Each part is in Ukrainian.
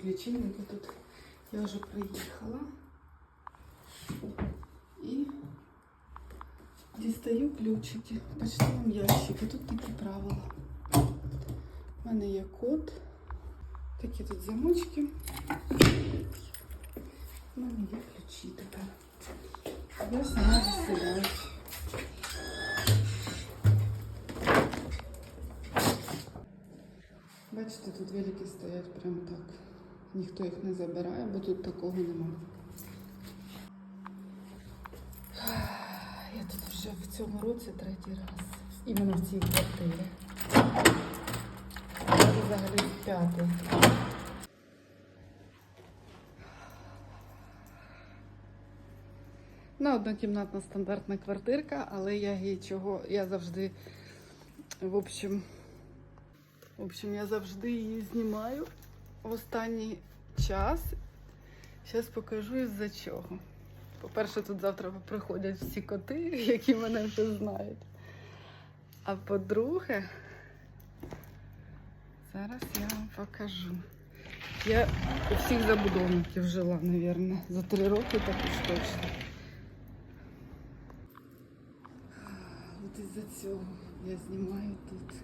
тут лічильники, тут я вже приїхала. І дістаю ключики в почтовому ящику. Тут такі правила. У мене є код. Такі тут замочки. У мене є ключі тепер. Я сама заселяюсь. Бачите, тут велики стоять прямо так. Ніхто їх не забирає, бо тут такого немає. Я тут вже в цьому році третій раз. Іменно в цій квартирі. Я взагалі п'ятий. Ну, однокімнатна стандартна квартирка, але я її чого. Я завжди, в общем, в общем, я завжди її знімаю в останній час. Зараз покажу із-за чого. По-перше, тут завтра приходять всі коти, які мене вже знають. А по-друге, зараз я вам покажу. Я у всіх забудовників жила, мабуть, за три роки так уж точно. От із-за цього я знімаю тут.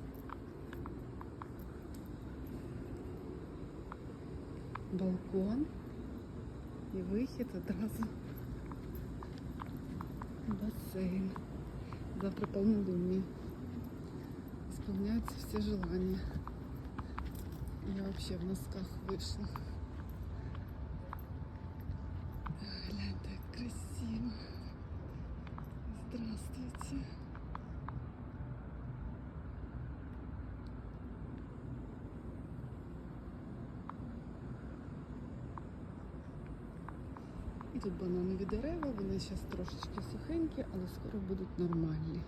Балкон і вихід одразу в басейн. Завтра полнолуние. Исполняются все желания. Я вообще в носках вышла. Глянь, так красиво. Здравствуйте. І тут бананові дерева, вони зараз трошечки сухенькі, але скоро будуть нормальні.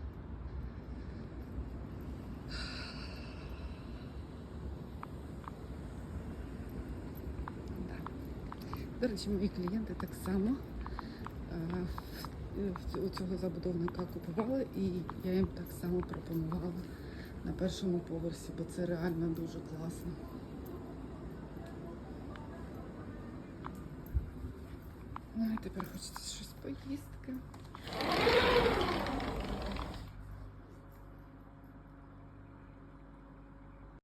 До речі, мої клієнти так само е, у цього забудовника купували, і я їм так само пропонувала на першому поверсі, бо це реально дуже класно. Ну, і тепер хочеться щось поїстки.